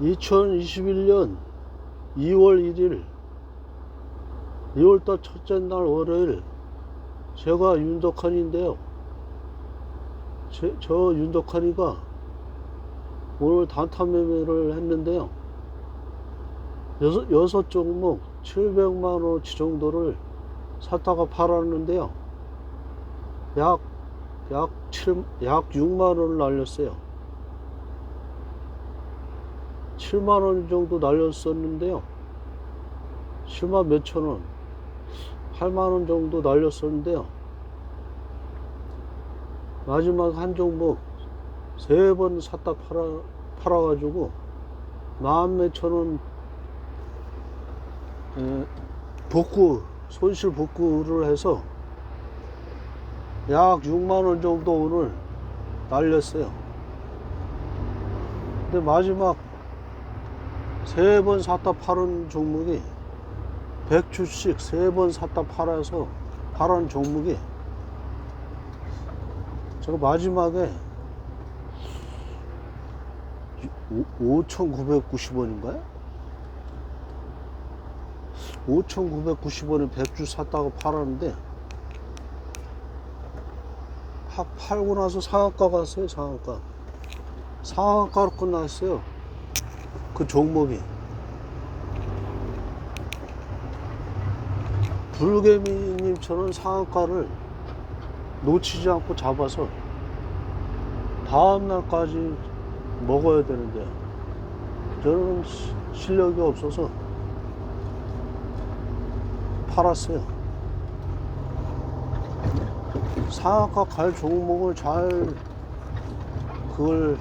2021년 2월 1일 2월달 첫째 날 월요일 제가 윤덕한인데요. 제, 저 윤덕한이가 오늘 단타 매매를 했는데요. 여섯, 여섯 종목 700만 원치 정도를 샀다가 팔았는데요. 약, 약 7, 약 6만 원을 날렸어요. 7만 원 정도 날렸었는데요. 7만 몇천 원, 8만 원 정도 날렸었는데요. 마지막 한 종목 세 번 샀다 팔아, 팔아가지고 만 몇천 원 에, 복구, 손실 복구를 해서 약 6만 원 정도 오늘 날렸어요. 근데 마지막 세 번 샀다 팔은 종목이 100주씩 세 번 샀다 팔아서 팔은 종목이 제가 마지막에 5,990원인가요? 5,990원에 100주 샀다고 팔았는데 파- 팔고 나서 상한가 갔어요 상한가 상한가로 끝났어요 그 종목이 불개미님처럼 상한가를 놓치지 않고 잡아서 다음 날까지 먹어야 되는데 저는 시- 실력이 없어서 팔았어요. 상한가 갈 종목을 잘 그걸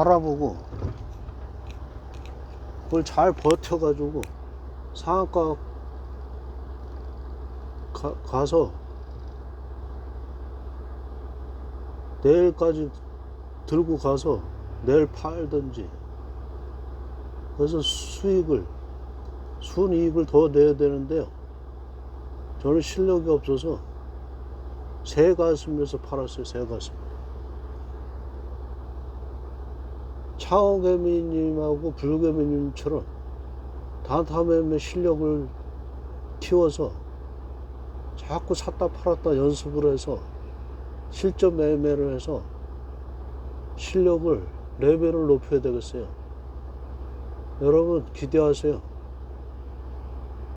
알아보고 그걸 잘 버텨가지고 상한가 가, 가서 내일까지 들고 가서 내일 팔든지 그래서 수익을 순이익을 더 내야 되는데요. 저는 실력이 없어서 새 가슴에서 팔았어요 새 가슴 차오개미님하고 불개미님처럼 단타매매 실력을 키워서 자꾸 샀다 팔았다 연습을 해서 실전 매매를 해서 실력을 레벨을 높여야 되겠어요. 여러분 기대하세요.